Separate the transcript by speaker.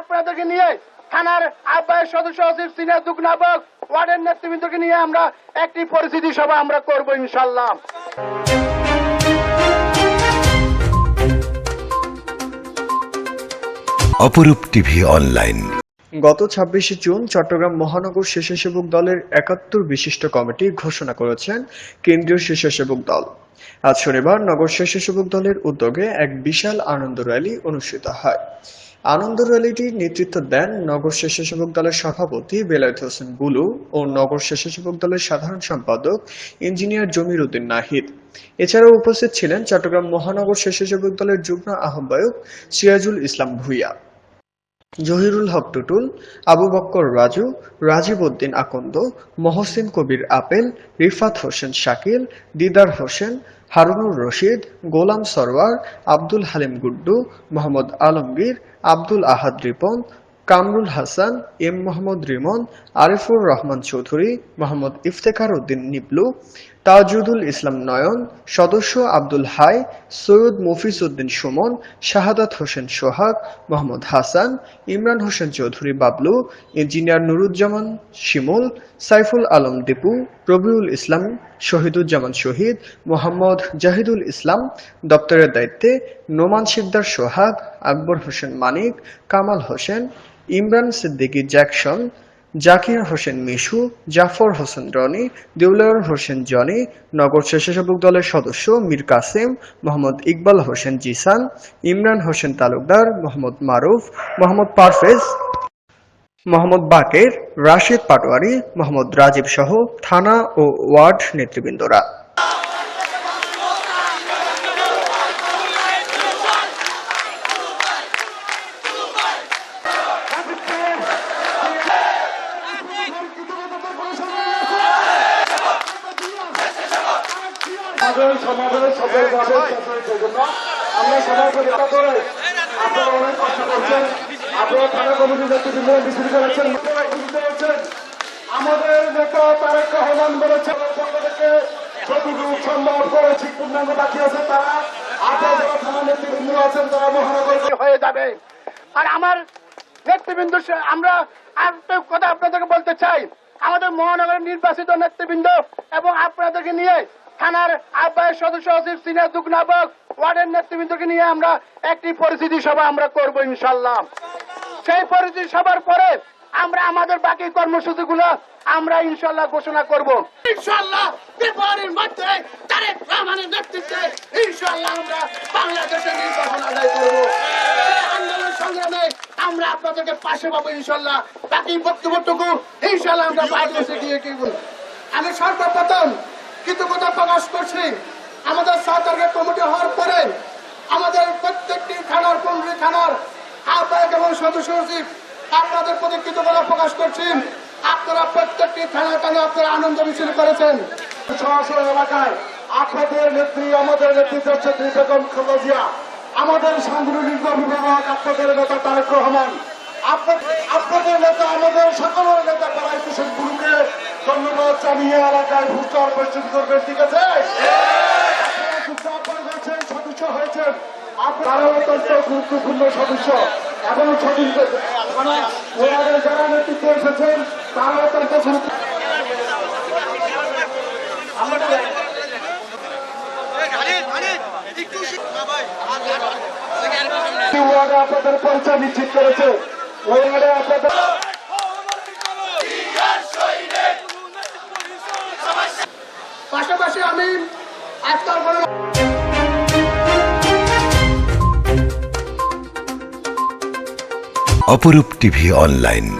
Speaker 1: আপনাদেরকে নিয়ে থানার আহ্বায়ক সদস্য সচিব সিনিয়র দুগ্নাবক ওয়ার্ডের নেতৃবৃন্দকে নিয়ে আমরা একটি পরিস্থিতি সভা আমরা করব ইনশাল্লাহ
Speaker 2: অপরূপ টিভি অনলাইন।
Speaker 3: গত ছাব্বিশে জুন চট্টগ্রাম মহানগর স্বেচ্ছাসেবক দলের একাত্তর বিশিষ্ট কমিটি ঘোষণা করেছেন কেন্দ্রীয় স্বেচ্ছাসেবক দল। আজ শনিবার নগর স্বেচ্ছাসেবক দলের উদ্যোগে এক বিশাল আনন্দ র্যালি অনুষ্ঠিত হয়। আনন্দ র্যালিটির নেতৃত্ব দেন নগর স্বেচ্ছাসেবক দলের সভাপতি বেলায়েত হোসেন বুলু ও নগর স্বেচ্ছাসেবক দলের সাধারণ সম্পাদক ইঞ্জিনিয়ার জমির উদ্দিন নাহিদ। এছাড়াও উপস্থিত ছিলেন চট্টগ্রাম মহানগর স্বেচ্ছাসেবক দলের যুগ্ম আহ্বায়ক সিরাজুল ইসলাম ভুইয়া। জহিরুল হক টুটুল, আবু বক্কর রাজু, রাজীব উদ্দিন আকন্দ, মহসিন কবির আপেল, রিফাত হোসেন শাকিল, দিদার হোসেন, হারুনুর রশিদ, গোলাম সরওয়ার, আব্দুল হালিম গুড্ডু, মোহাম্মদ আলমগীর, আব্দুল আহাদ রিপন, কামরুল হাসান, এম মোহাম্মদ রিমন, আরিফুর রহমান চৌধুরী, মোহাম্মদ ইফতেখার উদ্দিন নিবলু তাজুদুল ইসলাম নয়ন, সদস্য আব্দুল হাই, সৈয়দ মফিজ উদ্দিন সুমন, শাহাদাত হোসেন সোহাগ, মোহাম্মদ হাসান, ইমরান হোসেন চৌধুরী বাবলু, ইঞ্জিনিয়ার নুরুজ্জামান শিমুল, সাইফুল আলম দীপু রবিউল ইসলাম শহীদুজ্জামান শহীদ, মোহাম্মদ জাহিদুল ইসলাম, দপ্তরের দায়িত্বে নোমান শিকদার সোহাগ, আকবর হোসেন মানিক, কামাল হোসেন, ইমরান সিদ্দিকী জ্যাকসন জাকির হোসেন মিশু, জাফর হোসেন রনি, দেউলার হোসেন জনি, নগর স্বেচ্ছাসেবক দলের সদস্য মীর কাসেম, মোহাম্মদ ইকবাল হোসেন জিসান, ইমরান হোসেন তালুকদার, মোহাম্মদ মারুফ, মোহাম্মদ পারফেজ, মোহাম্মদ বাকের, রাশেদ পাটোয়ারি, মোহাম্মদ রাজীব সহ থানা ও ওয়ার্ড নেতৃবৃন্দরা।
Speaker 1: জন্য আমরা সবাই করি করে। আপনারা অনেক কষ্ট করছেন। আপনারা থানা কমিটির করেছেন আমাদের নেতা তারেক রহমান পক্ষ থেকে যতটুকু সম্ভব করে ঠিক পূর্ণাঙ্গ বাকি আছে তারা। আপনারা থানা নেতৃবৃন্দ আছেন তারা মহানগর হয়ে যাবে। আর আমার নেতৃবৃন্দ আমরা আর একটা কথা আপনাদেরকে বলতে চাই। আমাদের মহানগরের নির্বাচিত নেতৃবৃন্দ এবং আপনাদেরকে নিয়ে থানার আহ্বায়ক সদস্য সচিব সিনিয়র দুগ্নাবক ওয়ার্ডের নেতৃবৃন্দকে নিয়ে আমরা একটি পরিস্থিতি সভা আমরা করব ইনশাল্লাহ সেই পরিস্থিতি সভার পরে আমরা আমাদের বাকি কর্মসূচিগুলো আমরা ইনশাল্লাহ ঘোষণা করব। ইনশাল্লাহ আমরা আপনাদেরকে পাশে পাবো ইনশাল্লাহ বাকি বক্তব্যটুকু ইনশাল্লাহ আমরা বাংলাদেশে গিয়ে কি আমি সর্বপ্রথম কৃতজ্ঞতা প্রকাশ করছি, আমাদের সরকারের কমিটি হওয়ার পরে আমাদের প্রত্যেকটি থানার পনেরো থানার আহ্বায়ক এবং সদস্য সচিব আপনাদের প্রতি কৃতজ্ঞতা প্রকাশ করছি। আপনারা প্রত্যেকটি থানা থানা আপনারা আনন্দ মিছিল করেছেন। এলাকায় আপনাদের নেত্রী, আমাদের নেতৃত্ব বেগম খালেদা আমাদের সাংগঠনিক অভিভাবক আপনাদের নেতা তারেক রহমান আপনা- আপনাদের নেতা, আমাদের সকলের নেতা পাড়াই কিশোর গুরুকে ধন্যবাদ জানিয়ে এলাকায় ভূচার পরিস্থিতি করবেন ঠিক আছে? হয়েছেন সদস্য হয়েছেন। অত্যন্ত গুরুত্বপূর্ণ সদস্য। এবং সদস্য মানে ওনাদের যারা নেতৃত্বে এসেছেন তারা অত্যন্ত গুরুত্ব আপনাদের পরিচয় নিশ্চিত করেছে। ওই ওয়ার্ডে আপনাদের পাশাপাশি আমি আজকাল করে
Speaker 2: অপরূপ টিভি অনলাইন।